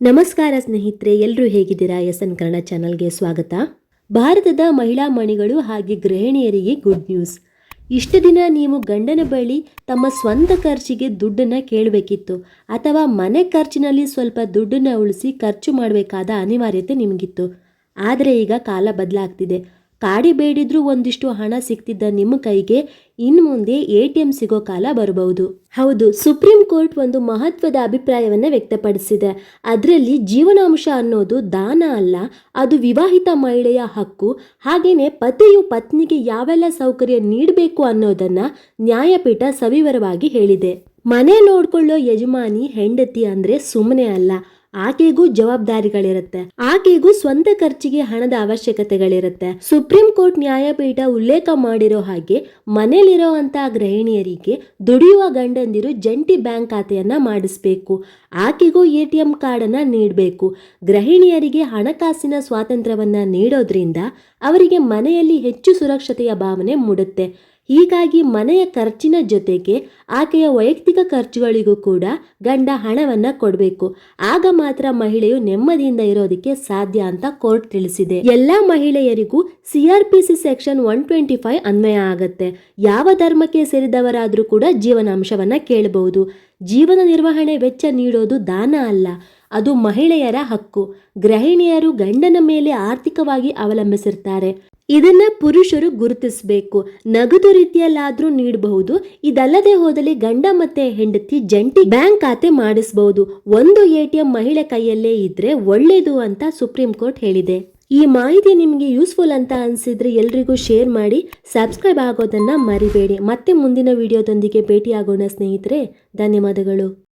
ನಮಸ್ಕಾರ ಸ್ನೇಹಿತರೆ ಎಲ್ಲರೂ ಹೇಗಿದ್ದೀರಾ? ಎಸ್ ಎನ್ ಕನ್ನಡ ಚಾನಲ್ಗೆ ಸ್ವಾಗತ. ಭಾರತದ ಮಹಿಳಾ ಮಣಿಗಳು ಹಾಗೆ ಗೃಹಿಣಿಯರಿಗೆ ಗುಡ್ ನ್ಯೂಸ್. ಇಷ್ಟು ದಿನ ನೀವು ಗಂಡನ ಬಳಿ ತಮ್ಮ ಸ್ವಂತ ಖರ್ಚಿಗೆ ದುಡ್ಡನ್ನು ಕೇಳಬೇಕಿತ್ತು. ಅಥವಾ ಮನೆ ಖರ್ಚಿನಲ್ಲಿ ಸ್ವಲ್ಪ ದುಡ್ಡನ್ನು ಉಳಿಸಿ ಖರ್ಚು ಮಾಡಬೇಕಾದ ಅನಿವಾರ್ಯತೆ ನಿಮಗಿತ್ತು. ಆದರೆ ಈಗ ಕಾಲ ಬದಲಾಗ್ತಿದೆ. ಕಾಡಿ ಬೇಡಿದ್ರೂ ಒಂದಿಷ್ಟು ಹಣ ಸಿಗ್ತಿದ್ದ ನಿಮ್ಮ ಕೈಗೆ ಇನ್ನು ಮುಂದೆ ಎ ಟಿ ಎಂ ಸಿಗೋ ಕಾಲ ಬರಬಹುದು. ಹೌದು, ಸುಪ್ರೀಂ ಕೋರ್ಟ್ ಒಂದು ಮಹತ್ವದ ಅಭಿಪ್ರಾಯವನ್ನು ವ್ಯಕ್ತಪಡಿಸಿದೆ. ಅದರಲ್ಲಿ ಜೀವನಾಂಶ ಅನ್ನೋದು ದಾನ ಅಲ್ಲ, ಅದು ವಿವಾಹಿತ ಮಹಿಳೆಯ ಹಕ್ಕು. ಹಾಗೇನೆ ಪತಿಯು ಪತ್ನಿಗೆ ಯಾವೆಲ್ಲ ಸೌಕರ್ಯ ನೀಡಬೇಕು ಅನ್ನೋದನ್ನ ನ್ಯಾಯಪೀಠ ಸವಿವರವಾಗಿ ಹೇಳಿದೆ. ಮನೆ ನೋಡ್ಕೊಳ್ಳೋ ಯಜಮಾನಿ, ಹೆಂಡತಿ ಅಂದ್ರೆ ಸುಮ್ಮನೆ ಅಲ್ಲ. ಆಕೆಗೂ ಜವಾಬ್ದಾರಿಗಳಿರುತ್ತೆ. ಆಕೆಗೂ ಸ್ವಂತ ಖರ್ಚಿಗೆ ಹಣದ ಅವಶ್ಯಕತೆಗಳಿರುತ್ತೆ. ಸುಪ್ರೀಂ ಕೋರ್ಟ್ ನ್ಯಾಯಪೀಠ ಉಲ್ಲೇಖ ಮಾಡಿರೋ ಹಾಗೆ ಮನೇಲಿರೋ ಅಂತ ಗೃಹಿಣಿಯರಿಗೆ ದುಡಿಯುವ ಗಂಡಂದಿರು ಜಂಟಿ ಬ್ಯಾಂಕ್ ಖಾತೆಯನ್ನ ಮಾಡಿಸ್ಬೇಕು. ಆಕೆಗೂ ಎ ಟಿ ಎಂ ಕಾರ್ಡನ್ನ ನೀಡಬೇಕು. ಗೃಹಿಣಿಯರಿಗೆ ಹಣಕಾಸಿನ ಸ್ವಾತಂತ್ರ್ಯವನ್ನ ನೀಡೋದ್ರಿಂದ ಅವರಿಗೆ ಮನೆಯಲ್ಲಿ ಹೆಚ್ಚು ಸುರಕ್ಷತೆಯ ಭಾವನೆ ಮೂಡುತ್ತೆ. ಹೀಗಾಗಿ ಮನೆಯ ಖರ್ಚಿನ ಜೊತೆಗೆ ಆಕೆಯ ವೈಯಕ್ತಿಕ ಖರ್ಚುಗಳಿಗೂ ಕೂಡ ಗಂಡ ಹಣವನ್ನ ಕೊಡಬೇಕು. ಆಗ ಮಾತ್ರ ಮಹಿಳೆಯು ನೆಮ್ಮದಿಯಿಂದ ಇರೋದಕ್ಕೆ ಸಾಧ್ಯ ಅಂತ ಕೋರ್ಟ್ ತಿಳಿಸಿದೆ. ಎಲ್ಲಾ ಮಹಿಳೆಯರಿಗೂ CRPC section one twenty five ಅನ್ವಯ ಆಗತ್ತೆ. ಯಾವ ಧರ್ಮಕ್ಕೆ ಸೇರಿದವರಾದರೂ ಕೂಡ ಜೀವನಾಂಶವನ್ನ ಕೇಳಬಹುದು. ಜೀವನ ನಿರ್ವಹಣೆ ವೆಚ್ಚ ನೀಡೋದು ದಾನ ಅಲ್ಲ, ಅದು ಮಹಿಳೆಯರ ಹಕ್ಕು. ಗೃಹಿಣಿಯರು ಗಂಡನ ಮೇಲೆ ಆರ್ಥಿಕವಾಗಿ ಅವಲಂಬಿಸಿರ್ತಾರೆ. ಇದನ್ನ ಪುರುಷರು ಗುರುತಿಸಬೇಕು. ನಗದು ರೀತಿಯಲ್ಲಾದ್ರೂ ನೀಡಬಹುದು. ಇದಲ್ಲದೆ ಹೋದಲ್ಲಿ ಗಂಡ ಮತ್ತೆ ಹೆಂಡತಿ ಜಂಟಿ ಬ್ಯಾಂಕ್ ಖಾತೆ ಮಾಡಿಸಬಹುದು. ಒಂದು ಎಟಿಎಂ ಮಹಿಳೆ ಕೈಯಲ್ಲೇ ಇದ್ರೆ ಒಳ್ಳೇದು ಅಂತ ಸುಪ್ರೀಂ ಕೋರ್ಟ್ ಹೇಳಿದೆ. ಈ ಮಾಹಿತಿ ನಿಮಗೆ ಯೂಸ್ಫುಲ್ ಅಂತ ಅನಿಸಿದ್ರೆ ಎಲ್ರಿಗೂ ಶೇರ್ ಮಾಡಿ, ಸಬ್ಸ್ಕ್ರೈಬ್ ಆಗೋದನ್ನ ಮರಿಬೇಡಿ. ಮತ್ತೆ ಮುಂದಿನ ವಿಡಿಯೋದೊಂದಿಗೆ ಭೇಟಿಯಾಗೋಣ ಸ್ನೇಹಿತರೆ, ಧನ್ಯವಾದಗಳು.